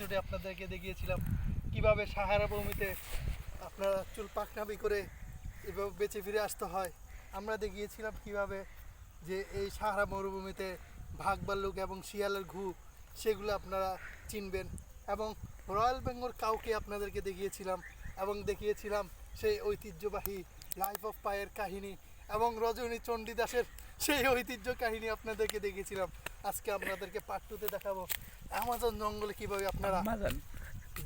এপিসোডে আপনাদেরকে দেখিয়েছিলাম কীভাবে সাহারা ভূমিতে আপনারা চুল পাকনাবি করে এভাবে বেঁচে ফিরে আসতে হয়। আমরা দেখিয়েছিলাম কীভাবে যে এই সাহারা মরুভূমিতে ভাগ ভাল্লুক এবং শিয়ালের ঘু, সেগুলো আপনারা চিনবেন এবং রয়্যাল বেঙ্গল কাউকে আপনাদেরকে দেখিয়েছিলাম এবং দেখিয়েছিলাম সেই ঐতিহ্যবাহী লাইফ অফ পায়ের কাহিনী এবং রজনী চণ্ডীদাসের সেই ঐতিহ্য কাহিনী আপনাদেরকে দেখেছিলাম আজকে আপনাদেরকে পার্ট টুতে দেখাবো। আমাজন জঙ্গলে কীভাবে আপনারা আমাজন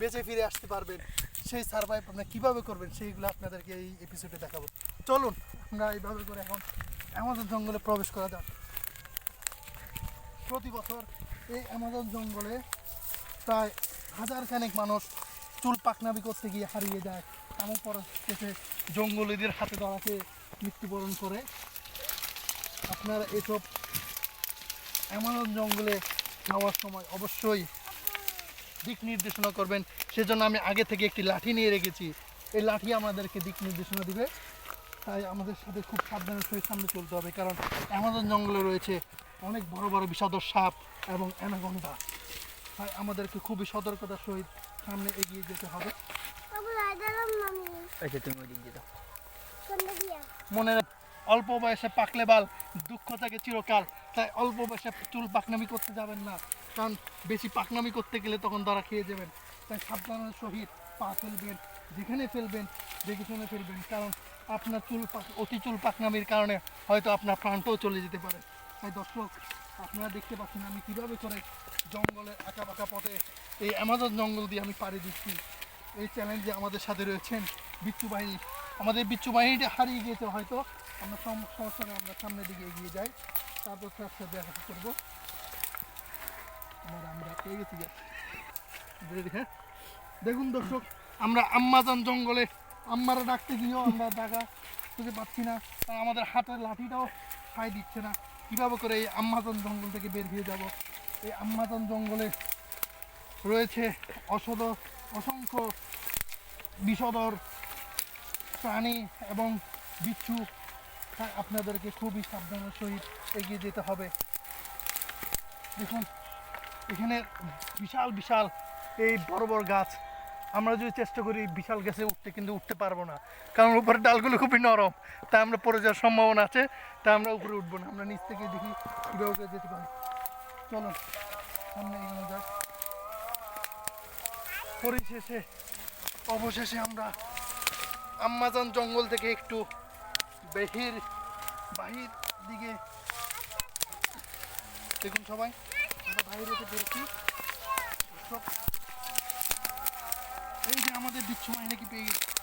বেঁচে ফিরে আসতে পারবেন সেই সার্ভাইভ আপনারা কীভাবে করবেন সেইগুলো আপনাদেরকে এই এপিসোডে দেখাবো। চলুন আমরা এইভাবে করে এখন অ্যামাজন জঙ্গলে প্রবেশ করা যাক। প্রতি বছর এই অ্যামাজন জঙ্গলে প্রায় হাজার খানেক মানুষ চুল পাকনাবি করতে গিয়ে হারিয়ে যায়। এমন পরিস্থিতিতে জঙ্গলিদের হাতে ধরাকে মৃত্যুবরণ করে। আপনারা এসব অ্যামাজন জঙ্গলে যাওয়ার সময় অবশ্যই দিক নির্দেশনা করবেন। সেজন্য আমি আগে থেকে একটি লাঠি নিয়ে রেখেছি। এই লাঠি আমাদেরকে দিক নির্দেশনা দিবে। তাই আমাদের সাথে খুব সাবধানের সহিত সামনে চলতে হবে কারণ অ্যামাজন জঙ্গলে রয়েছে অনেক বড় বড় বিষাদর সাপ এবং অ্যানাগন্ডা তাই আমাদেরকে খুবই সতর্কতার সহিত সামনে এগিয়ে যেতে হবে। আচ্ছা তুমি ওই দিক দিয়ে দাও কোনটা দিয়া মনে অল্প বয়সে পাকলে বাল, দুঃখ থাকে চিরকাল। তাই অল্প বয়সে চুল পাকনামি করতে যাবেন না, কারণ বেশি পাকনামি করতে গেলে তখন দ্বারা খেয়ে যাবেন। তাই সাবধানের সহিত পা ফেলবেন, যেখানে ফেলবেন, দেখে শুনে ফেলবেন, কারণ আপনার চুল পাক- অতি চুল পাকনামির কারণে হয়তো আপনার প্রাণটাও চলে যেতে পারে। তাই দর্শক, আপনারা দেখতে পাচ্ছেন আমি কীভাবে করে জঙ্গলের আঁকা বাঁকা পথে এই অ্যামাজন জঙ্গল দিয়ে আমি পাড়ি দিচ্ছি। এই চ্যালেঞ্জে আমাদের সাথে রয়েছেন, বিচ্ছু বাহিনী আমাদের বিচ্ছু বাহিনীটা হারিয়ে গিয়েছে, হয়তো আমরা সম- সমস্যা আমরা সামনের দিকে এগিয়ে যাই। তারপর তার সাথে দেখা করব। আমরা পেয়ে গেছি। হ্যাঁ দেখুন দর্শক, আমরা আম্মাজান জঙ্গলে, আম্মারা ডাকতে গিয়েও আমরা ডাকা খুঁজে পাচ্ছি না। তাই আমাদের হাতের লাঠিটাও সাই দিচ্ছে না। কীভাবে করে এই আম্মাজান জঙ্গল থেকে বের হয়ে যাব? এই আম্মাজান জঙ্গলে রয়েছে অসদ, অসংখ্য বিষধর প্রাণী এবং বিচ্ছু আপনাদেরকে খুবই সাবধানের সহিত এগিয়ে যেতে হবে। দেখুন, এখানে বিশাল বিশাল এই বড় বড় গাছ। আমরা যদি চেষ্টা করি বিশাল গাছে উঠতে, কিন্তু উঠতে পারব না। কারণ উপরের ডালগুলো খুবই নরম। তাই আমরা পড়ে যাওয়ার সম্ভাবনা আছে। তাই আমরা উপরে উঠবো না। আমরা নিচ থেকে দেখি কীভাবে যেতে পারি। চলো সামনে এগিয়ে যাক। পরিশেষে, অবশেষে আমরা আম্মাজান জঙ্গল থেকে একটু বেহির বাহির দিকে। দেখুন সবাই, আমরা বাইরে পেরেছি সব এই যে আমাদের বিচ্ছু বাহিনীকে পেয়ে গেছি?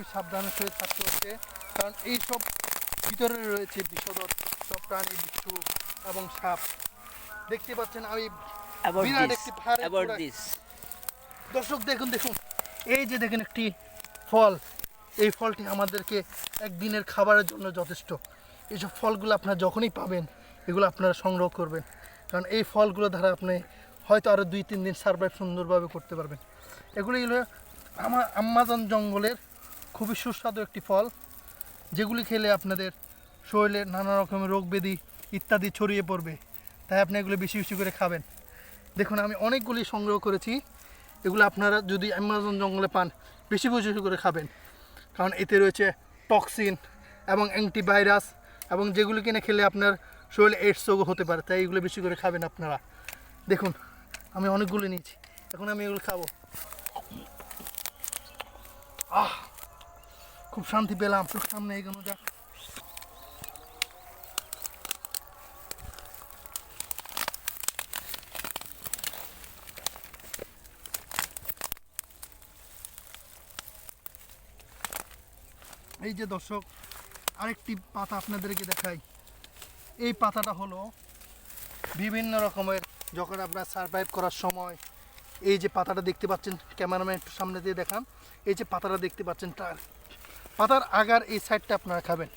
খুবই সাবধানের সহিত থাকতে হচ্ছে। কারণ এই সব ভিতরে রয়েছে বিষধর সব প্রাণী বিচ্ছু এবং সাপ। দেখতে পাচ্ছেন আমি বিরাট একটি দর্শক দেখুন দেখুন। এই যে দেখেন একটি ফল। এই ফলটি আমাদেরকে একদিনের খাবারের জন্য যথেষ্ট। এইসব ফলগুলো আপনারা যখনই পাবেন এগুলো আপনারা সংগ্রহ করবেন। কারণ এই ফলগুলো দ্বারা আপনি হয়তো আরও দুই তিন দিন সার্ভাইভ সুন্দরভাবে করতে পারবেন। এগুলি হলো আমার আম্মাজান জঙ্গলের খুবই সুস্বাদু একটি ফল, যেগুলি খেলে আপনাদের শরীরে নানা রকমের রোগ ব্যাধি ইত্যাদি ছড়িয়ে পড়বে, তাই আপনি এগুলো বেশি বেশি করে খাবেন। দেখুন, আমি অনেকগুলি সংগ্রহ করেছি, এগুলো আপনারা যদি অ্যামাজন জঙ্গলে পান, বেশি বেশি করে খাবেন। কারণ এতে রয়েছে টক্সিন এবং অ্যান্টিভাইরাস এবং যেগুলি কিনে খেলে আপনার শরীরে এইডস রোগও হতে পারে, তাই এগুলো বেশি করে খাবেন আপনারা। দেখুন, আমি অনেকগুলো নিয়েছি, এখন আমি এগুলো খাব। আহ! খুব শান্তি পেলাম খুব সামনে এগোনো যাক। এই যে দর্শক, আরেকটি পাতা আপনাদেরকে দেখাই। এই পাতাটা হলো বিভিন্ন রকমের, যখন আপনার সার্ভাইভ করার সময়, এই যে পাতাটা দেখতে পাচ্ছেন, ক্যামেরাম্যান একটু সামনে দিয়ে দেখান। এই যে পাতাটা দেখতে পাচ্ছেন, তার পাতার আগার এই সাইডটা আপনারা খাবেন।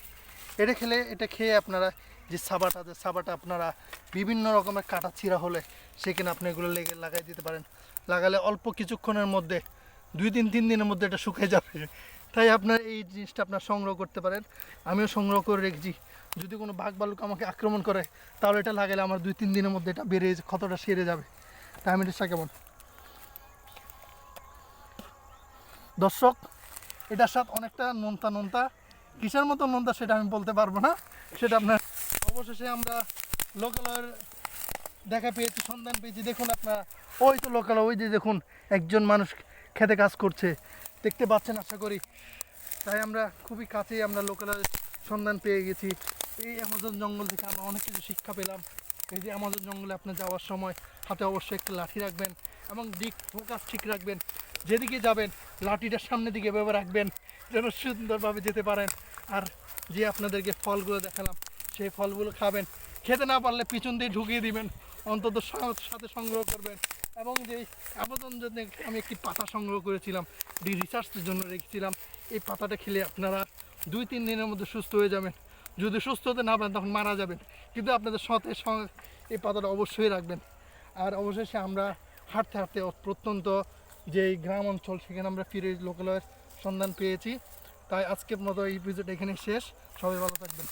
এটা খেলে, এটা খেয়ে আপনারা যে সাবাটা আছে, সাবাটা আপনারা বিভিন্ন রকমের কাটা ছিঁড়া হলে সেখানে আপনি এগুলো লেগে, লাগাই দিতে পারেন। লাগালে অল্প কিছুক্ষণের মধ্যে, দুই তিন তিন দিনের মধ্যে এটা শুকিয়ে যাবে। তাই আপনার এই জিনিসটা আপনার সংগ্রহ করতে পারেন। আমিও সংগ্রহ করে রেখেছি। যদি কোনো বাঘ বালুক আমাকে আক্রমণ করে, তাহলে এটা লাগালে আমার দুই, তিন দিনের মধ্যে এটা বেড়ে, ক্ষতটা সেরে যাবে। তাই আমি এটা কেমন? দর্শক এটার সাথে অনেকটা নোনতা নোনতা। কিসের মতো নোনতা সেটা আমি বলতে পারব না। সেটা আপনার অবশেষে আমরা লোকালয়ের দেখা পেয়েছি, সন্ধান পেয়েছি। দেখুন আপনারা, ওই তো লোকাল ওই যে দেখুন, একজন মানুষ খেতে কাজ করছে। দেখতে পাচ্ছেন, আশা করি। তাই আমরা খুবই কাছেই আমরা লোকালয়ের সন্ধান পেয়ে গেছি। এই অ্যামাজন জঙ্গল থেকে আমরা অনেক কিছু শিক্ষা পেলাম। এই যে অ্যামাজন জঙ্গলে আপনি যাওয়ার সময় হাতে অবশ্যই একটা লাঠি রাখবেন এবং দিক ফোকাস ঠিক রাখবেন। যেদিকে যাবেন লাঠিটার সামনের দিকে এভাবে রাখবেন, যেন সুন্দরভাবে যেতে পারেন। আর যে আপনাদেরকে ফলগুলো দেখালাম, সেই ফলগুলো খাবেন। খেতে না পারলে পিছন দিয়ে ঢুকিয়ে দিবেন, অন্তত সাথে সংগ্রহ করবেন। এবং যে আবেদন জন্য আমি একটি পাতা সংগ্রহ করেছিলাম ডি রিসার্চের জন্য রেখেছিলাম। এই পাতাটা খেলে আপনারা দুই, তিন দিনের মধ্যে সুস্থ হয়ে যাবেন। যদি সুস্থ হতে না পারেন, তখন মারা যাবেন। কিন্তু আপনাদের সঙ্গে এই পাতাটা অবশ্যই রাখবেন। আর অবশেষে আমরা হাঁটতে হাঁটতে প্রত্যন্ত যে গ্রাম অঞ্চল, সেখানে আমরা ফিরে লোকালয়ের সন্ধান পেয়েছি। তাই আজকের মতো এই ভিজিট এখানে শেষ। সবাই ভালো থাকবেন।